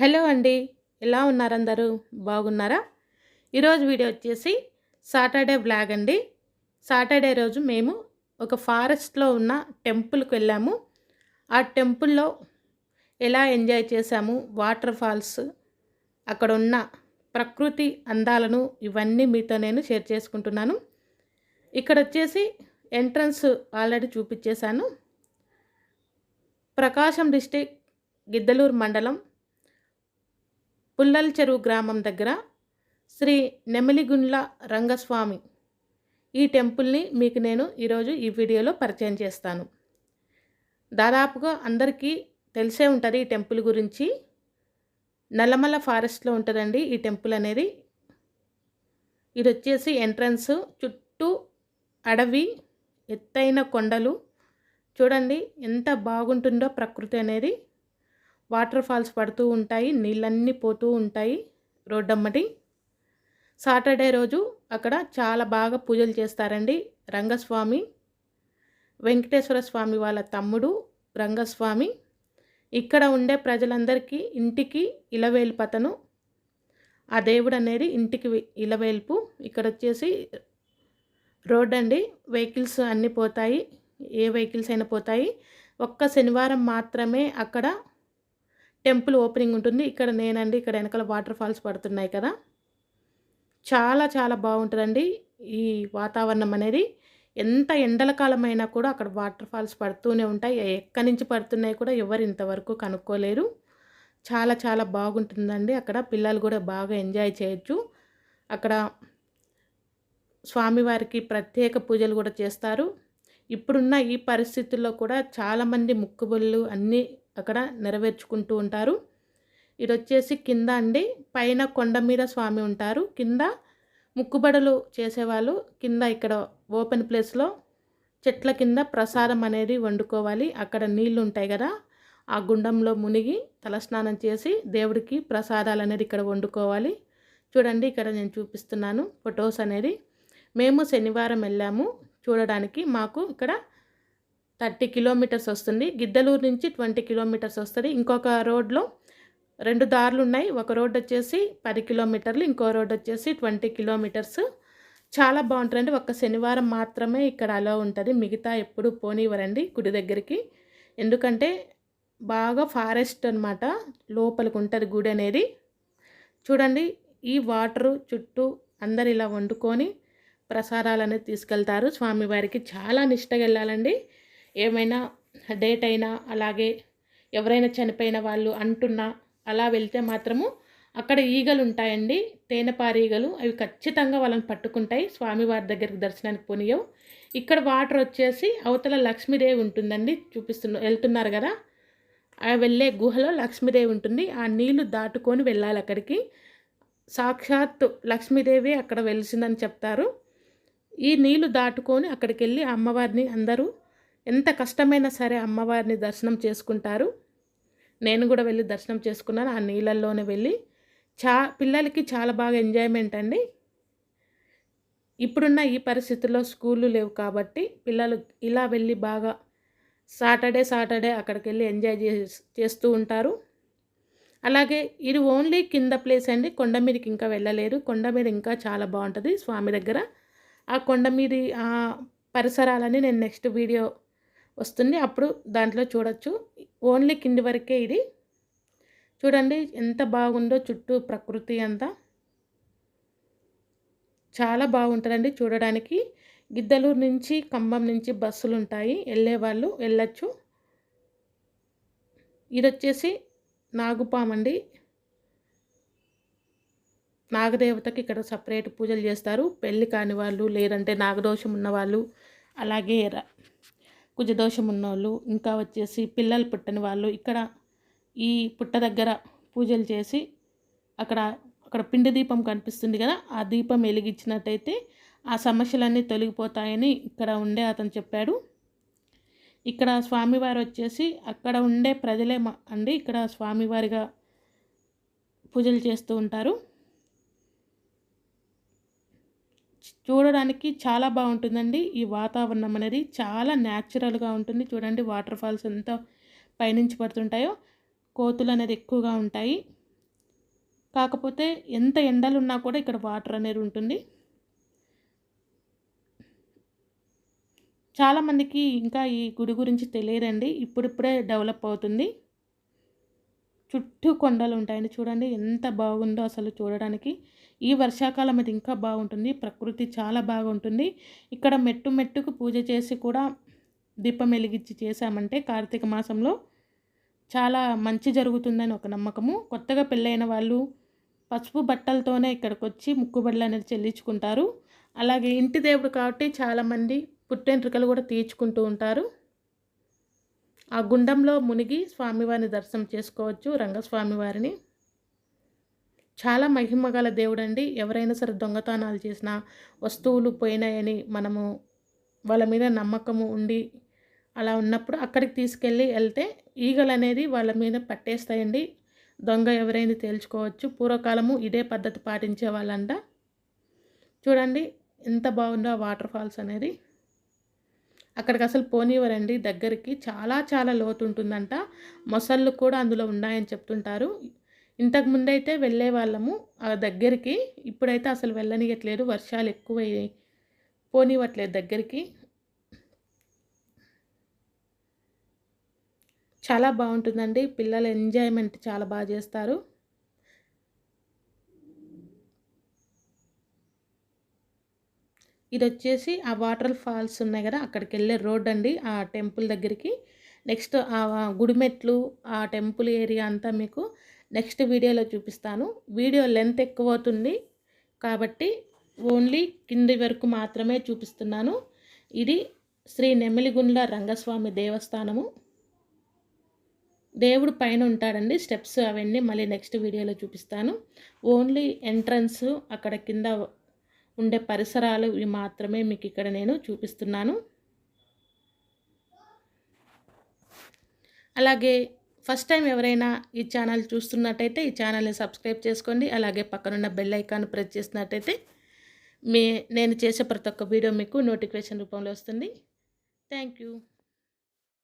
Hello అండి. ఎలా ఉన్నారు అందరూ బాగున్నారా? ఈరోజు వీడియో వచ్చేసి సాటర్డే బ్లాగ్ అండి. సాటర్డే రోజు మేము ఒక ఫారెస్ట్లో ఉన్న టెంపుల్కి వెళ్ళాము. ఆ టెంపుల్లో ఎలా ఎంజాయ్ చేశాము వాటర్ ఫాల్స్ అక్కడ ఉన్న ప్రకృతి అందాలను ఇవన్నీ మీతో నేను షేర్ చేసుకుంటున్నాను. ఇక్కడ వచ్చేసి ఎంట్రన్స్ ఆల్రెడీ చూపించేశాను. ప్రకాశం డిస్టిక్ గిద్దలూరు మండలం పుల్లల్ చెరువు గ్రామం దగ్గర శ్రీ నెమలిగుండ్ల రంగస్వామి ఈ టెంపుల్ని మీకు నేను ఈరోజు ఈ వీడియోలో పరిచయం చేస్తాను. దాదాపుగా అందరికీ తెలిసే ఉంటుంది ఈ టెంపుల్ గురించి. నల్లమల ఫారెస్ట్లో ఉంటుందండి ఈ టెంపుల్ అనేది. ఇది వచ్చేసి ఎంట్రన్స్ చుట్టూ అడవి ఎత్తైన కొండలు. చూడండి ఎంత బాగుంటుందో ప్రకృతి అనేది. వాటర్ ఫాల్స్ పడుతూ ఉంటాయి నీళ్ళన్నీ పోతూ ఉంటాయి రోడ్డమ్మటి. సాటర్డే రోజు అక్కడ చాలా బాగా పూజలు చేస్తారండి రంగస్వామి వెంకటేశ్వర స్వామి వాళ్ళ తమ్ముడు రంగస్వామి. ఇక్కడ ఉండే ప్రజలందరికీ ఇంటికి ఇలవేల్పతను ఆ దేవుడు అనేది ఇంటికి ఇలవేల్పు. ఇక్కడ వచ్చేసి రోడ్ అండి వెహికల్స్ అన్నీ పోతాయి ఏ వెహికల్స్ అయినా పోతాయి. ఒక్క శనివారం మాత్రమే అక్కడ టెంపుల్ ఓపెనింగ్ ఉంటుంది. ఇక్కడ నేనండి ఇక్కడ వెనకాల వాటర్ ఫాల్స్ పడుతున్నాయి కదా. చాలా చాలా బాగుంటుందండి ఈ వాతావరణం అనేది. ఎంత ఎండల కాలమైనా కూడా అక్కడ వాటర్ ఫాల్స్ పడుతూనే ఉంటాయి. ఎక్కడి నుంచి పడుతున్నాయి కూడా ఎవరు ఇంతవరకు కనుక్కోలేరు. చాలా చాలా బాగుంటుందండి అక్కడ. పిల్లలు కూడా బాగా ఎంజాయ్ చేయొచ్చు. అక్కడ స్వామివారికి ప్రత్యేక పూజలు కూడా చేస్తారు. ఇప్పుడున్న ఈ పరిస్థితుల్లో కూడా చాలామంది ముక్కుబుళ్ళు అన్నీ అక్కడ నెరవేర్చుకుంటూ ఉంటారు. ఇది వచ్చేసి కింద అండి. పైన కొండ మీద స్వామి ఉంటారు. కింద ముక్కుబడులు చేసేవాళ్ళు. కింద ఇక్కడ ఓపెన్ ప్లేస్లో చెట్ల కింద ప్రసాదం అనేది వండుకోవాలి. అక్కడ నీళ్ళు ఉంటాయి కదా. ఆ గుండంలో మునిగి తలస్నానం చేసి దేవుడికి ప్రసాదాలు అనేది ఇక్కడ వండుకోవాలి. చూడండి ఇక్కడ నేను చూపిస్తున్నాను ఫొటోస్ అనేది. మేము శనివారం వెళ్ళాము. చూడడానికి మాకు ఇక్కడ థర్టీ కిలోమీటర్స్ వస్తుంది. గిద్దలూరు నుంచి ట్వంటీ కిలోమీటర్స్ వస్తుంది. ఇంకొక రోడ్లో రెండు దారులు ఉన్నాయి. ఒక రోడ్ వచ్చేసి పది కిలోమీటర్లు ఇంకో రోడ్ వచ్చేసి ట్వంటీ కిలోమీటర్స్. చాలా బాగుంటుందండి. ఒక్క శనివారం మాత్రమే ఇక్కడ అలా ఉంటుంది. మిగతా ఎప్పుడు పోనివ్వరండి గుడి దగ్గరికి. ఎందుకంటే బాగా ఫారెస్ట్ అనమాట లోపలికి ఉంటుంది గుడి అనేది. చూడండి ఈ వాటరు చుట్టూ అందరు ఇలా వండుకొని ప్రసాదాలు అనేది తీసుకెళ్తారు. స్వామివారికి చాలా నిష్టగా వెళ్ళాలండి. ఏమైనా డేట్ అయినా అలాగే ఎవరైనా చనిపోయిన వాళ్ళు అంటున్నా అలా వెళ్తే మాత్రము అక్కడ ఈగలు ఉంటాయండి. తేనెపారి ఈగలు. అవి ఖచ్చితంగా వాళ్ళని పట్టుకుంటాయి. స్వామివారి దగ్గరికి దర్శనానికి పోనీయవు. ఇక్కడ వాటర్ వచ్చేసి అవతల లక్ష్మీదేవి ఉంటుందండి. చూపిస్తున్న వెళ్తున్నారు కదా? ఆ వెళ్ళే గుహలో లక్ష్మీదేవి ఉంటుంది. ఆ నీళ్ళు దాటుకొని వెళ్ళాలి అక్కడికి. సాక్షాత్ లక్ష్మీదేవి అక్కడ వెలిసిందని చెప్తారు. ఈ నీళ్ళు దాటుకొని అక్కడికి వెళ్ళి అమ్మవారిని అందరూ ఎంత కష్టమైనా సరే అమ్మవారిని దర్శనం చేసుకుంటారు. నేను కూడా వెళ్ళి దర్శనం చేసుకున్నాను. ఆ నీళ్ళల్లోనే వెళ్ళి చా పిల్లలకి చాలా బాగా ఎంజాయ్మెంట్ అండి. ఇప్పుడున్న ఈ పరిస్థితుల్లో స్కూళ్ళు లేవు కాబట్టి పిల్లలు ఇలా వెళ్ళి బాగా సాటర్డే సాటర్డే అక్కడికి వెళ్ళి ఎంజాయ్ చేస్తూ ఉంటారు. అలాగే ఇది ఓన్లీ కింద ప్లేస్ అండి. కొండ మీదకి ఇంకా వెళ్ళలేరు కొండ మీద ఇంకా చాలా బాగుంటుంది స్వామి దగ్గర. ఆ కొండ మీది ఆ పరిసరాలని నేను నెక్స్ట్ వీడియో వస్తుంది. అప్పుడు దాంట్లో చూడొచ్చు. ఓన్లీ కింది వరకే ఇది. చూడండి ఎంత బాగుందో చుట్టూ ప్రకృతి అంతా. చాలా బాగుంటుందండి చూడడానికి. గిద్దలూరు నుంచి ఖమ్మం నుంచి బస్సులు ఉంటాయి. వెళ్ళేవాళ్ళు వెళ్ళచ్చు. ఇది వచ్చేసి నాగుపామండి నాగదేవతకి ఇక్కడ సపరేట్ పూజలు చేస్తారు. పెళ్ళి కాని వాళ్ళు లేదంటే నాగదోషం ఉన్నవాళ్ళు అలాగే కుజదోషం ఉన్నోళ్ళు ఇంకా వచ్చేసి పిల్లలు పుట్టని వాళ్ళు ఇక్కడ ఈ పుట్ట దగ్గర పూజలు చేసి అక్కడ అక్కడ పిండి దీపం కనిపిస్తుంది కదా ఆ దీపం వెలిగించినట్టయితే ఆ సమస్యలన్నీ తొలగిపోతాయని ఇక్కడ ఉండే అతను చెప్పాడు. ఇక్కడ స్వామివారు వచ్చేసి అక్కడ ఉండే ప్రజలే అండి ఇక్కడ స్వామివారిగా పూజలు చేస్తూ ఉంటారు. చూడడానికి చాలా బాగుంటుందండి. ఈ వాతావరణం అనేది చాలా న్యాచురల్గా ఉంటుంది. చూడండి వాటర్ ఫాల్స్ ఎంత పైనుంచి పడుతుంటాయో కోతులు అనేది ఎక్కువగా ఉంటాయి. కాకపోతే ఎంత ఎండలు ఉన్నా కూడా ఇక్కడ వాటర్ అనేది ఉంటుంది. చాలామందికి ఇంకా ఈ గుడి గురించి తెలియదండి. ఇప్పుడిప్పుడే డెవలప్ అవుతుంది. చుట్టూ కొండలు ఉంటాయండి చూడండి ఎంత బాగుందో అసలు చూడడానికి. ఈ వర్షాకాలం అది ఇంకా బాగుంటుంది. ప్రకృతి చాలా బాగుంటుంది. ఇక్కడ మెట్టు మెట్టుకు పూజ చేసి కూడా దీపం వెలిగించి చేశామంటే కార్తీక మాసంలో చాలా మంచి జరుగుతుందని ఒక నమ్మకము. కొత్తగా పెళ్ళైన వాళ్ళు పసుపు బట్టలతోనే ఇక్కడికి వచ్చి ముక్కుబడులు అనేది చెల్లించుకుంటారు. అలాగే ఇంటి దేవుడు కాబట్టి చాలామంది పుట్టెంట్రుకలు కూడా తీర్చుకుంటూ ఉంటారు. ఆ గుండంలో మునిగి స్వామివారిని దర్శనం చేసుకోవచ్చు రంగస్వామి వారిని చాలా మహిమ గల దేవుడండి. ఎవరైనా సరే దొంగతనాలు చేసిన వస్తువులు పోయినాయని మనము వాళ్ళ మీద నమ్మకము ఉండి అలా ఉన్నప్పుడు అక్కడికి తీసుకెళ్ళి వెళ్తే ఈగలు అనేది వాళ్ళ మీద పట్టేస్తాయండి. దొంగ ఎవరైనా తేల్చుకోవచ్చు. పూర్వకాలము ఇదే పద్ధతి పాటించే వాళ్ళంట. చూడండి ఎంత బాగుందో ఆ వాటర్ ఫాల్స్ అనేది. అక్కడికి అసలు పోనివ్వరండి. దగ్గరికి చాలా చాలా లోతు ఉంటుందంట మొసళ్ళు కూడా అందులో ఉన్నాయని చెప్తుంటారు. ఇంతకు ముందైతే వెళ్ళే వాళ్ళము ఆ దగ్గరికి ఇప్పుడైతే అసలు వెళ్ళనియట్లేదు. వర్షాలు ఎక్కువ పోనివ్వట్లేదు దగ్గరికి. చాలా బాగుంటుందండి. పిల్లలు ఎంజాయ్మెంట్ చాలా బాగా చేస్తారు. ఇది వచ్చేసి ఆ వాటర్ ఫాల్స్ ఉన్నాయి కదా అక్కడికి వెళ్ళే రోడ్ అండి. ఆ టెంపుల్ దగ్గరికి. నెక్స్ట్ ఆ గుడిమెట్లు ఆ టెంపుల్ ఏరియా అంతా మీకు నెక్స్ట్ వీడియోలో చూపిస్తాను. వీడియో లెంత్ ఎక్కువ అవుతుంది కాబట్టి ఓన్లీ కింది వరకు మాత్రమే చూపిస్తున్నాను. ఇది శ్రీ నెమిలిగుండ్ల రంగస్వామి దేవస్థానము. దేవుడు పైన ఉంటాడండి. స్టెప్స్ అవన్నీ మళ్ళీ నెక్స్ట్ వీడియోలో చూపిస్తాను. ఓన్లీ ఎంట్రన్స్ అక్కడ కింద ఉండే పరిసరాలు ఇవి మాత్రమే మీకు ఇక్కడ నేను చూపిస్తున్నాను. అలాగే ఫస్ట్ టైం ఎవరైనా ఈ ఛానల్ చూస్తున్నట్టయితే ఈ ఛానల్ని సబ్స్క్రైబ్ చేసుకోండి. అలాగే పక్కనున్న బెల్ ఐకాన్ ప్రెస్ చేసినట్టయితే మీ నేను చేసే ప్రతి ఒక్క వీడియో మీకు నోటిఫికేషన్ రూపంలో వస్తుంది. Thank you.